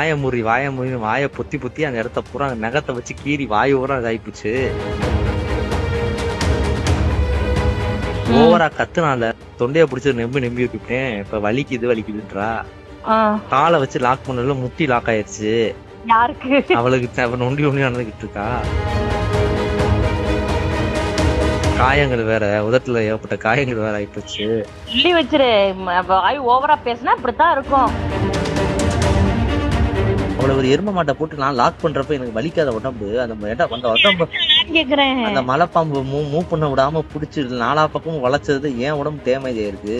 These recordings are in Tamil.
வாய முறி வாய முறி வாயை பொத்தி பொத்தி அந்த இடத்த பூரா நகத்தை வச்சு கீறி வாய் பூரா இதாயிப்போச்சு. ஓவரா கத்துனால தொண்டைய பிடிச்சி நெம்பி நெம்பி விட்டுட்டேன் இப்ப வலிக்குது வலிக்குதுன்றா. காலை வச்சு லாக் பண்ணல முட்டி லாக் ஆயிருச்சு. யாருக்கு? அவளுக்கு த- அவ நொண்டி நொண்டி நடந்துகிட்டு இருக்கா. காயங்கள் வேற உதட்டுல ஏற்பட்ட காயங்கள் வேற ஆயிப்போச்சு. சொல்லி வச்சிரு. வாய் ஓவரா பேசினா இப்படித்தான் இருக்கும். அவளை ஒரு எரும மாட்டை போட்டு நான் லாக் பண்றப்ப எனக்கு வலிக்காத உடம்பு. அந்த அந்த உடம்பு? அந்த மலைப்பாம்பு மூ மூவ் பண்ண விடாம புடிச்சு நாலா பக்கமும் வளைச்சது ஏன் உடம்பு டேமேஜ் ஆயிருக்கு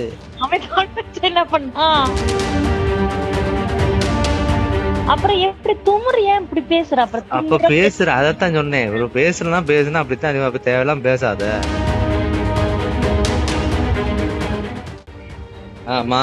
அப்புறம் எப்படி துமுறு ஏன் இப்படி பேசுற? அப்புறம் அப்ப பேசுற அதத்தான் சொன்னேன். ஒரு பேசுனா பேசுனா அப்படித்தான் அப்ப தேவையெல்லாம் பேசாத. ஆமா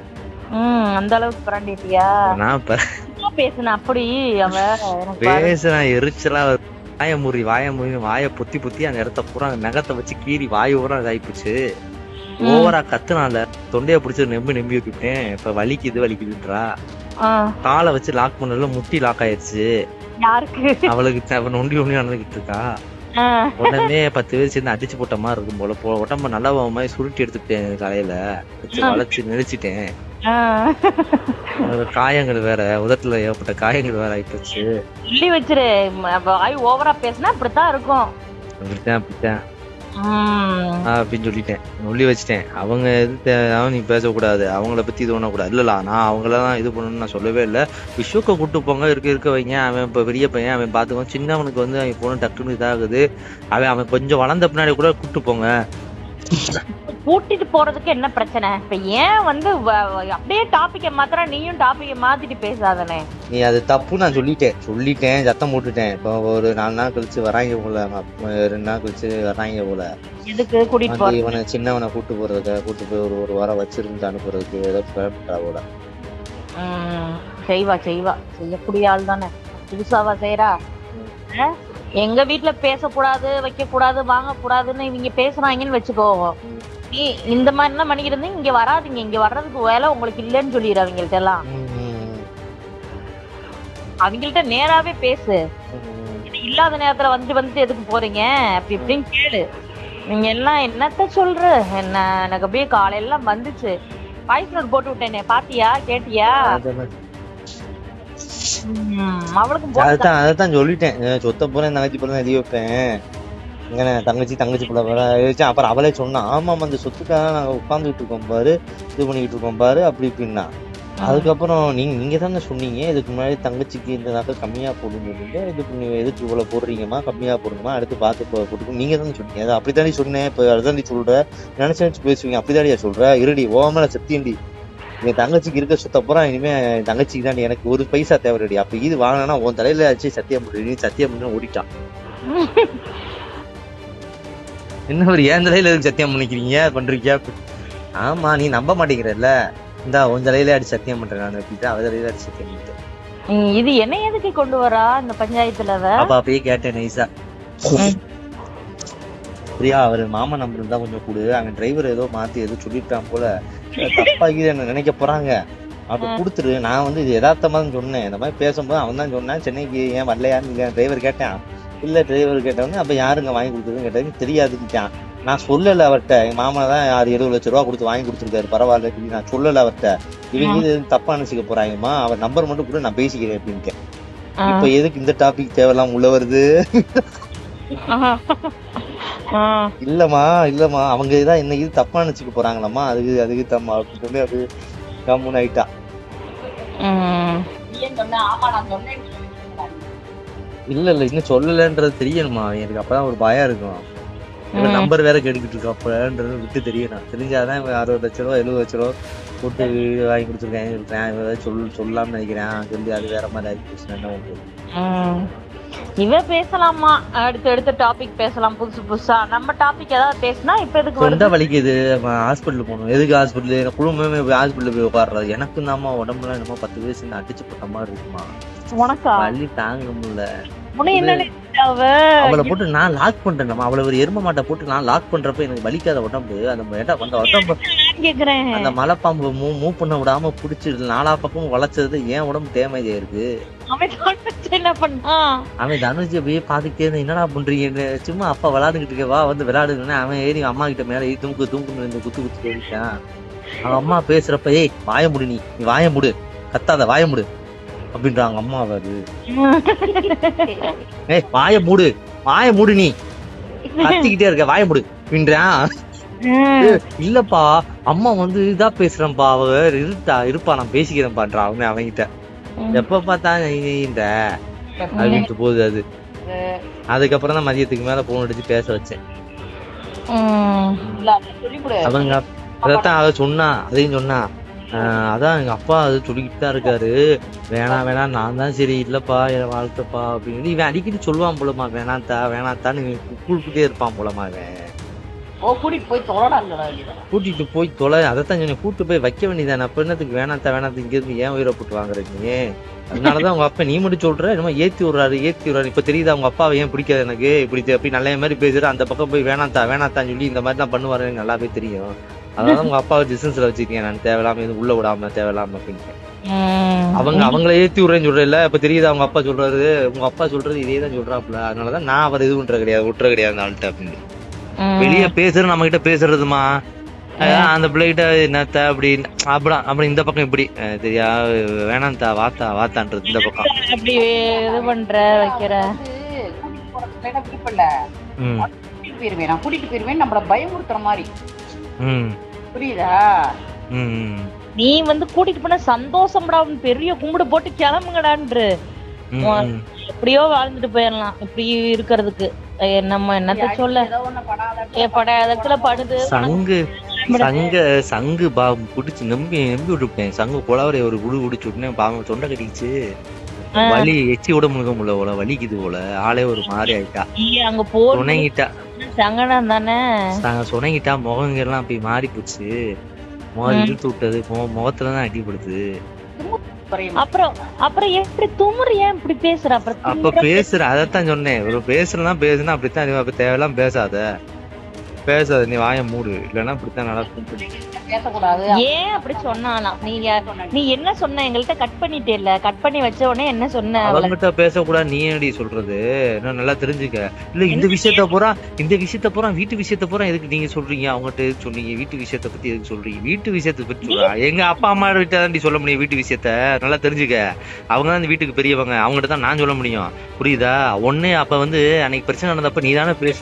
ம் அந்த அளவுக்கு பிராண்டிட்டியா? நான் பேசுன அப்படி அவ. பேசுறேன் எரிச்சலா. வாய முறி வாய முறி வாயை பொத்தி பொத்தி அந்த இடத்த பூரா நகத்தை வச்சு கீறி வாய் பூரா இதாயிப்போச்சு. ஓவரா கத்துனால தொண்டைய பிடிச்சி நெம்பி நெம்பி விட்டுட்டேன் இப்ப வலிக்குது வலிக்குதுன்றா. காலை வச்சு லாக் பண்ணல முட்டி லாக் ஆயிருச்சு. யாருக்கு? அவளுக்கு த- அவ நொண்டி நொண்டி நடந்துகிட்டு இருக்கா. உடனே பத்து பேர் சேர்ந்து அடிச்சு போட்ட மாதிரி இருக்கும் போல. உடம்ப நல்லா மாதிரி சுருட்டி எடுத்துட்டேன் காலையில வச்சு வளைச்சு நெரிச்சிட்டேன். காயங்கள் வேற உதட்டுல ஏற்பட்ட காயங்கள் வேற ஆயிப்போச்சு சொல்லி வச்சிரு. வாய் ஓவரா பேசினா இப்படித்தான் இருக்கும். அப்படித்தான் அப்படித்தான். அப்படின்னு சொல்லிட்டேன். சொல்லி வச்சிட்டேன். அவங்க எது நீ பேசக்கூடாது. அவங்கள பத்தி இது பண்ணக்கூடாது. இல்லல நான் அவங்களதான் இது பண்ணணும்னு நான் சொல்லவே இல்லை. விஸ்வக்க கூட்டு போங்க இருக்க இருக்க வைங்க. அவன் இப்ப பெரிய பையன் அவன் பாத்துக்குவான். சின்னவனுக்கு வந்து அவன் போன டக்குன்னு இதாகுது. அவன் அவன் கொஞ்சம் வளர்ந்த பின்னாடி கூட கூட்டு போங்க. கூட்டிட்டு போறதுக்கு என்ன பிரச்சனை? இப்ப ஏன் வந்து அப்படியே டாபிக்க மாத்திர நீயும் டாபிக்க மாத்திட்டு பேசாதனே. நீ அது தப்பு நான் சொல்லிட்டேன். சொல்லிட்டேன் சத்தம் போட்டுட்டேன். இப்போ ஒரு நாலு நாள் கழிச்சு வராங்க போல ரெண்டு நாள் கழிச்சு வராங்க போல. எதுக்கு கூட்டிட்டு போற இவனை சின்னவனை கூட்டு போறதுக்கு கூட்டு போய் ஒரு ஒரு வாரம் வச்சிருந்து அனுப்புறதுக்கு ஏதோ கிளம்பிட்டா போல. செய்வா செய்வா. செய்யக்கூடிய ஆள் தானே புதுசாவா செய்யறா? எங்க வீட்டுல பேசக்கூடாது வைக்க கூடாது வாங்க கூடாதுன்னு இவங்க பேசுறாங்கன்னு வச்சுக்கோ. நீ இந்த மாதிரி எல்லாம் பண்ணிக்கிட்டு இங்க வராதீங்க. இங்க வர்றதுக்கு வேலை உங்களுக்கு இல்லைன்னு சொல்லிடு அவங்கள்ட்ட எல்லாம். அவங்கள்ட்ட நேராவே பேசு. இல்லாத நேரத்துல வந்து வந்து எதுக்கு போறீங்க? அப்படி இப்படின்னு கேளு. நீங்க எல்லாம் என்னத்த சொல்ற? என்ன எனக்கு அப்படியே காலையெல்லாம் வந்துச்சு. வாய்ஸ் நோட் போட்டு விட்டேனே. பாத்தியா? கேட்டியா? போட்டு அதான் அதான் சொல்லிட்டேன். சொத்த போறேன் தங்கச்சி போல எழுதி வைப்பேன். இங்கே தங்கச்சி தங்கச்சி பிள்ளை போல எழுதிச்சேன் அப்புறம் அவளே சொன்னா ஆமாம் அந்த சொத்துக்காக நாங்கள் உட்காந்துக்கிட்டு இருக்கோம் பாரு இது பண்ணிக்கிட்டு இருக்கோம் பாரு அப்படி இப்படின்னா. அதுக்கப்புறம் நீங்க நீங்க தானே சொன்னீங்க இதுக்கு முன்னாடி தங்கச்சிக்கு இந்த நகை கம்மியா சொன்னீங்க இது பண்ணி எதுக்கு இவ்வளவு போடுறீங்கம்மா கம்மியா போடுங்கம்மா அடுத்து பார்த்து போட்டுக்கோ நீங்க தானே சொன்னீங்க. அது அப்படித்தானே சொன்னேன் இப்போ அதுதான் சொல்ற நினைச்சு நினைச்சு பேசுவீங்க அப்படிதானே சொல்ற இருடி ஓமல சத்தியண்டி என் தங்கச்சிக்கு இருக்க சுத்த போறா இனிமே என் தங்கச்சிக்கு தான் எனக்கு ஒரு பைசா தேவைடி அப்ப இது வாங்கினா உன் தலையில வச்சு சத்தியம் பண்ணி சத்தியம் பண்ணி ஓடிட்டான். என்ன ஒரு ஏன் தலையில எதுக்கு சத்தியம் பண்ணிக்கிறீங்க? பண்றீங்க? ஆமா நீ நம்ப மாட்டேங்கிறல்ல. இந்தா உன் தலையில அடி சத்தியம் பண்றேன் நான் அப்படின்ட்டு அவ தலையில அடி சத்தியம் பண்ணிட்டேன் இது என்ன எதுக்கு கொண்டு வரா இந்த பஞ்சாயத்துல? அப்பா அப்பயே கேட்டேன் ம். பிரியா அவர் மாமா நம்பர் இருந்தா கொஞ்சம் கொடு. அங்க டிரைவர் ஏதோ மாத்தி ஏதோ சொல்லிட்டான் போல. தப்பாக்கி என்ன நினைக்க போறாங்க. அப்ப கொடுத்துரு. நான் வந்து இது யதார்த்தமா தான் சொன்னேன். இந்த மாதிரி பேசும்போது அவன் தான் சொன்னான். சென்னைக்கு ஏன் வரலையான்னு டிரைவர் கேட்டேன். இல்ல டிரைவர் கேட்டவொடனே அப்ப யாருங்க வாங்கி கொடுத்ததுன்னு கேட்டது தெரியாதுன்னுட்டான். நான் சொல்லல அவர்கிட்ட. எங்க மாமா தான் ஆறு எழுபது லட்ச ரூபா கொடுத்து வாங்கி கொடுத்துருக்காரு. பரவாயில்ல சொல்லி நான் சொல்லல அவர்கிட்ட. இவங்க இது எதுவும் தப்பா நினைச்சுக்க போறாங்கம்மா. அவர் நம்பர் மட்டும் கூட நான் பேசிக்கிறேன் அப்படின்ட்டு. இப்ப எதுக்கு இந்த டாபிக் தேவையில்லாம உள்ள வருது. இல்லம்மா இல்லம்மா. அவங்க இதான் இது தப்பா நினைச்சுக்க போறாங்களாம்மா? அதுக்கு அதுக்கு தம்மா அப்படின்னு சொல்லி அது கம்முன்னு ஆயிட்டா. இல்ல இல்ல. இன்னும் சொல்லலன்றது தெரியணுமா எனக்கு அப்பதான் ஒரு பயம் இருக்கும். நம்பர் வேற கேட்டுக்கிட்டு இருக்கா. அப்பன்றது விட்டு தெரியணும். தெரிஞ்சாதான் இவன் அறுபது லட்ச ரூபா எழுபது லட்ச ரூபா போட்டு வீடு வாங்கி கொடுத்துருக்கேன் இருக்கிறேன் ஏதாவது சொல் சொல்லாம நினைக்கிறேன். சொல்லி அது வேற மாதிரி போச்சுன்னா என்ன. இவ பேசலாமா? அடுத்து அடுத்த டாபிக் பேசலாம் புதுசு புதுசா. நம்ம டாபிக் ஏதாவது பேசினா இப்ப எதுக்கு வருது? வலிக்குது ஹாஸ்பிட்டல் போகணும். எதுக்கு ஹாஸ்பிட்டல் எனக்கு குடும்பமே போய் ஹாஸ்பிட்டல் போய் உட்காடுறது எனக்கு தாம்மா உடம்புல என்னமோ பத்து வயசு அடிச்சு போட்ட மாதிரி இருக்குமா? உனக்கா? வலி தாங்க முடியல அவளை போட்டு நான் லாக் பண்றேன் நம்ம அவளை ஒரு எரும மாட்டை போட்டு நான் லாக் பண்றப்ப எனக்கு வலிக்காத உடம்பு. அந்த அந்த உடம்பு அந்த மலைப்பாம்பு மூ மூவ் பண்ண விடாம புடிச்சு நாலா பக்கம் வளைச்சது ஏன் உடம்பு அவன் தோணுச்சு என்ன பண்ணா? அவன் தனுஜி அப்படியே பாத்துக்கிட்டே இருந்தா, என்னடா பண்றீங்கன்னு சும்மா அப்பா விளையாண்டுக்கிட்டு இருக்க வா வந்து விளையாடுங்கன்னு அவன் ஏறி அம்மா கிட்ட மேல ஏறி தூக்கு இந்த குத்து குத்து போயிட்டான் அவன் அம்மா பேசுறப்ப ஏய் வாய முடு நீ நீ வாய முடு கத்தாத வாய முடு அப்படின்றாங்க அம்மா அது. ஏய் வாய மூடு வாய மூடு நீ கத்திக்கிட்டே இருக்க வாய மூடு அப்படின்றான். இல்லப்பா அம்மா வந்து இதா பேசுறேன்ப்பா அவ இருப்பா இருப்பா நான் பேசிக்கிறேன்பான்றான் அவன் அவன்கிட்ட. எப்ப பார்த்தா இந்த? அப்படின்ட்டு போகுது அது. அதுக்கப்புறம் தான் மதியத்துக்கு மேல போன் அடிச்சு பேச வச்சேன். அவங்க அதைத்தான் அவ சொன்னா அதையும் சொன்னா அதான் எங்க அப்பா அது சொல்லிக்கிட்டு தான் இருக்காரு. வேணாம் வேணாம் நான் தான் சரி இல்லப்பா என் வாழ்க்கைப்பா அப்படின்னு. இவன் அடிக்கடி சொல்லுவான் போலமா வேணாத்தா வேணாத்தான்னு இவன் கூப்பிட்டுட்டே இருப்பான் போலமா இவன். கூட்டிட்டு போய் போய் தொலை அதைத்தான் சொன்னேன். கூட்டு போய் வைக்க வேண்டியதானே அப்ப என்னத்துக்கு வேணாத்தா வேணாத்து இங்க இருந்து ஏன் உயிரை போட்டு வாங்குற நீ அதனாலதான் உங்க அப்பா நீ மட்டும் சொல்ற என்னமோ ஏத்தி விடுறாரு ஏத்தி விடுறாரு. இப்ப தெரியுதா உங்க அப்பாவை ஏன் பிடிக்காது எனக்கு? இப்படி அப்படி நல்ல மாதிரி பேசுற அந்த பக்கம் போய் வேணாத்தா வேணாத்தான்னு சொல்லி இந்த மாதிரி தான் பண்ணுவாரு. எனக்கு நல்லாவே தெரியும். அதனால உங்க அப்பாவை டிஸ்டன்ஸ்ல வச்சிருக்கேன் நான் தேவையில்லாம எதுவும் உள்ள விடாம தேவையில்லாம அப்படின்னு. அவங்க அவங்கள ஏத்தி விடுறேன்னு சொல்றேன்ல. இப்ப தெரியுதா அவங்க அப்பா சொல்றாரு? உங்க அப்பா சொல்றது இதே தான் சொல்றாப்புல. அதனாலதான் நான் அவர் இது பண்றது கிடையாது விட்டுற கிடையாது ஆள்கிட்ட அப்படின்னு. வெளிய பேசுற நம்ம கிட்ட பேசுறதுமா அந்த பிள்ளைகிட்ட என்னத்த அப்படி அப்படா அப்படி இந்த பக்கம் இப்படி. தெரியா வேணாம்தா வாத்தா வாத்தான்றது இந்த பக்கம். அப்படி இது பண்ற வைக்கிற? கூட்டிட்டு போறதுக்கு விருப்பம் இல்ல ம். கூட்டிட்டு போயிருவேன் நான் கூட்டிட்டு போயிருவேன் நம்மள பயமுறுத்துற மாதிரி. ம். புரியுதா? நீ வந்து கூட்டிட்டு போன சந்தோஷம்டா பெரிய கும்பிடு போட்டு கிளம்புங்கடான்று. எப்படியோ வாழ்ந்துட்டு போயிடலாம் இப்படி இருக்கிறதுக்கு. நம்ம என்னத்த சொல்ல? ஏ படாதத்துல படுது சங்கு சங்க சங்கு பா புடிச்சு நம்பி நம்பி விட்டுட்டேன் சங்கு குளவரை ஒரு குடு குடிச்சு விட்டுனேன் பாவம் தொண்டை கட்டிச்சு. வலி எச்சி விட முழுக முடியல போல வலிக்குது போல. ஆளே ஒரு மாதிரி ஆயிட்டா. அங்க போன சுணங்கிட்டா சங்கடம் தானே? சுணங்கிட்டா முகங்கெல்லாம் அப்படி மாறி போச்சு முகம். இழுத்து விட்டது முக- முகத்துல தான் அடிபடுது. அப்புறம் அப்புறம் எப்படி துமுறு ஏன் இப்படி பேசுற? அப்புறம் அப்ப பேசுற அதத்தான் சொன்னேன். ஒரு பேசுறதுனா பேசுனா அப்படித்தான் தேவையெல்லாம் பேசாத. பேசாத நீ வாயை மூடு. இல்லைன்னா அப்படித்தான் நடக்கும் பேசக்கூடாது. ஏன் அப்படி சொன்னாலாம்? நீ யா- நீ என்ன சொன்ன? எங்கள்கிட்ட கட் பண்ணிட்டே கட் பண்ணி வச்ச உடனே என்ன சொன்ன அவளை? அவங்ககிட்ட பேசக்கூடாது நீ ஏன்டி சொல்றது? நான் நல்லா தெரிஞ்சுக்க. இல்ல இந்த விஷயத்த பூரா இந்த விஷயத்த பூரா வீட்டு விஷயத்த பூரா எதுக்கு நீங்க சொல்றீங்க? அவங்ககிட்ட எதுக்கு சொன்னீங்க? வீட்டு விஷயத்த பத்தி எதுக்கு சொல்றீங்க? வீட்டு விஷயத்த பத்தி சொல்றா. எங்க அப்பா அம்மா கிட்ட தான் சொல்ல முடியும் வீட்டு விஷயத்த. நல்லா தெரிஞ்சுக்க. அவங்க தான் இந்த வீட்டுக்கு பெரியவங்க. அவங்ககிட்ட தான் நான் சொல்ல முடியும். புரியுதா? ஒண்ணு அப்ப வந்து அன்னைக்கு பிரச்சனை நடந்தப்ப நீ தானே பேசு